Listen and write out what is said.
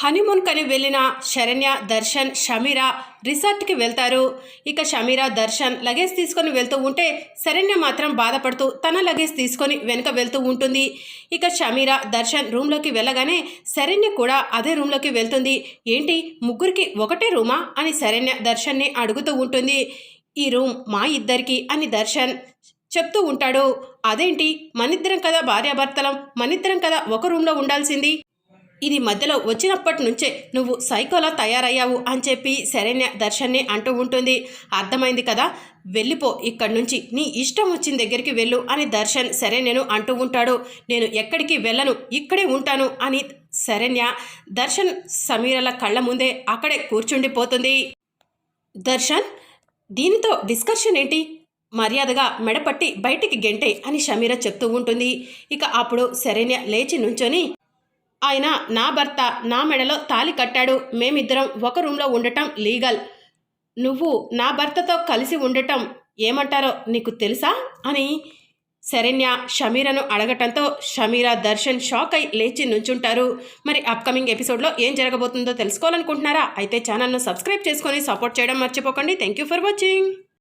Honeymoon కని వెళ్ళిన శరణ్య దర్శన్ షమీరా రిసార్ట్కి వెళ్తారు. ఇక షమీరా దర్శన్ లగేజ్ తీసుకొని వెళ్తూ ఉంటే శరణ్య మాత్రం బాధపడుతూ తన లగేజ్ తీసుకొని వెనుక వెళ్తూ ఉంటుంది. ఇక షమీరా దర్శన్ రూమ్లోకి వెళ్ళగానే శరణ్య కూడా అదే రూమ్లోకి వెళ్తుంది. ఏంటి ముగ్గురికి ఒకటే రూమా అని శరణ్య దర్శన్ని అడుగుతూ ఉంటుంది. ఈ రూమ్ మా ఇద్దరికి అని దర్శన్ చెప్తూ ఉంటాడు. అదేంటి మనిద్దరం కదా భార్యాభర్తలం మనిద్దరం కదా ఒక రూమ్లో ఉండాల్సింది? ఇది మధ్యలో వచ్చినప్పటి నుంచే నువ్వు సైకోలా తయారయ్యావు అని చెప్పి శరణ్య దర్శన్ని అంటూ ఉంటుంది. అర్థమైంది కదా? వెళ్ళిపో ఇక్కడి నుంచి. నీ ఇష్టం వచ్చిన దగ్గరికి వెళ్ళు అని దర్శన్ శరణ్యను అంటూ ఉంటాడు. నేను ఎక్కడికి వెళ్ళను ఇక్కడే ఉంటాను అని శరణ్య దర్శన్ సమీరల కళ్ళ ముందే అక్కడే కూర్చుండిపోతుంది. దర్శన్ దీనితో డిస్కషన్ ఏంటి? మర్యాదగా మెడపట్టి బయటికి గెంటే అని షమీర చెప్తూ ఉంటుంది. ఇక అప్పుడు శరణ్య లేచి నుంచొని ఆయన నా భర్త నా మెడలో తాలి కట్టాడు. మేమిద్దరం ఒక రూమ్లో ఉండటం లీగల్. నువ్వు నా భర్తతో కలిసి ఉండటం ఏమంటారో నీకు తెలుసా? అని శరణ్య షమీరను అడగటంతో షమీర దర్శన్ షాక్ అయి లేచి నుంచుంటారు. మరి అప్కమింగ్ ఎపిసోడ్లో ఏం జరగబోతుందో తెలుసుకోవాలనుకుంటున్నారా? అయితే ఛానల్ను సబ్స్క్రైబ్ చేసుకొని సపోర్ట్ చేయడం మర్చిపోకండి. Thank you for watching.